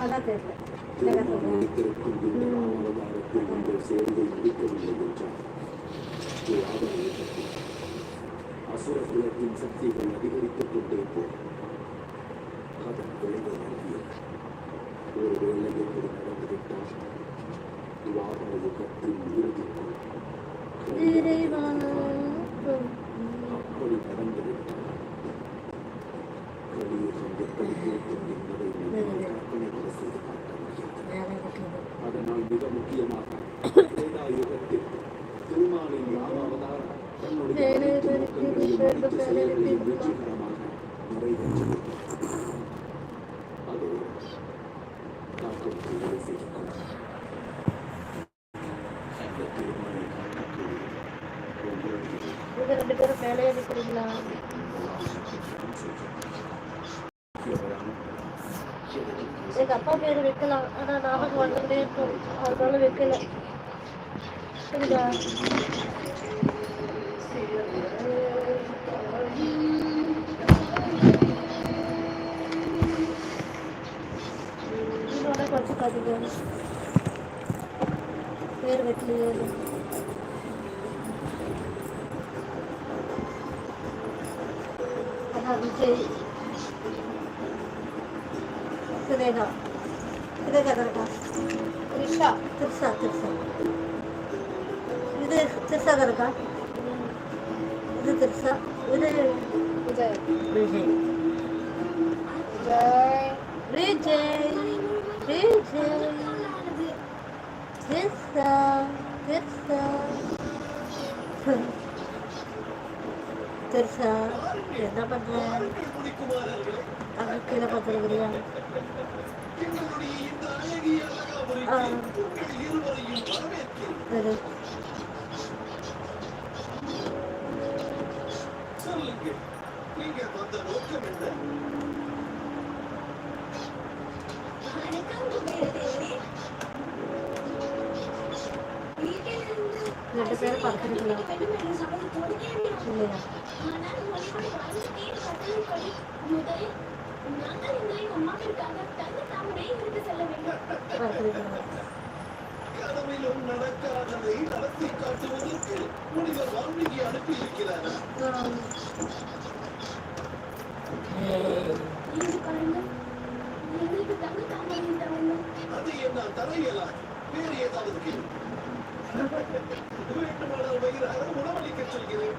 அதான் தெரியல. சேவையை முடிக்கவில்லை என்றார் அசுர குலத்தின் சக்திகள் அதிகரித்துக் கொண்டே போகும் அதன் விளைவை அறிவியல் ஒருவேளை எப்படி நடந்துவிட்டால் துவாபர யுகத்தின் இறுதிக்குள் ரெண்டு பேரும் மேலேயே நிற்கிறீங்களா எங்க அப்பா பேர் வைக்கலாம் ஆனா ஞாபகம் வந்துட்டே இருக்கும் அதனால வைக்கல பேர் வைக்கலையே அதான் விஜய் சுரேகா சுரேகா கரெக்டா த்ரிஷா திருசா திருசா. இது திருசா கரெக்டா இது திருசா இது விஜய் விஜய் விஜய் விஜய் திருசா திருசா திருசா என்ன பண்ற அங்க கீழே ஆ சரி ரெண்டு பேரும் பார்த்துருக்கலாம் இல்லையா? பார்த்துருக்கலாம் கனவிலும் நடக்காததை நடத்தி காட்டுவதற்கு முனிவர் வால்மீகி அனுப்பியிருக்கிறார் அது என்ன தரையலா வேறு ஏதாவது கேள்வி வேண்டுமானால் வயிறார உணவளிக்க சொல்கிறேன்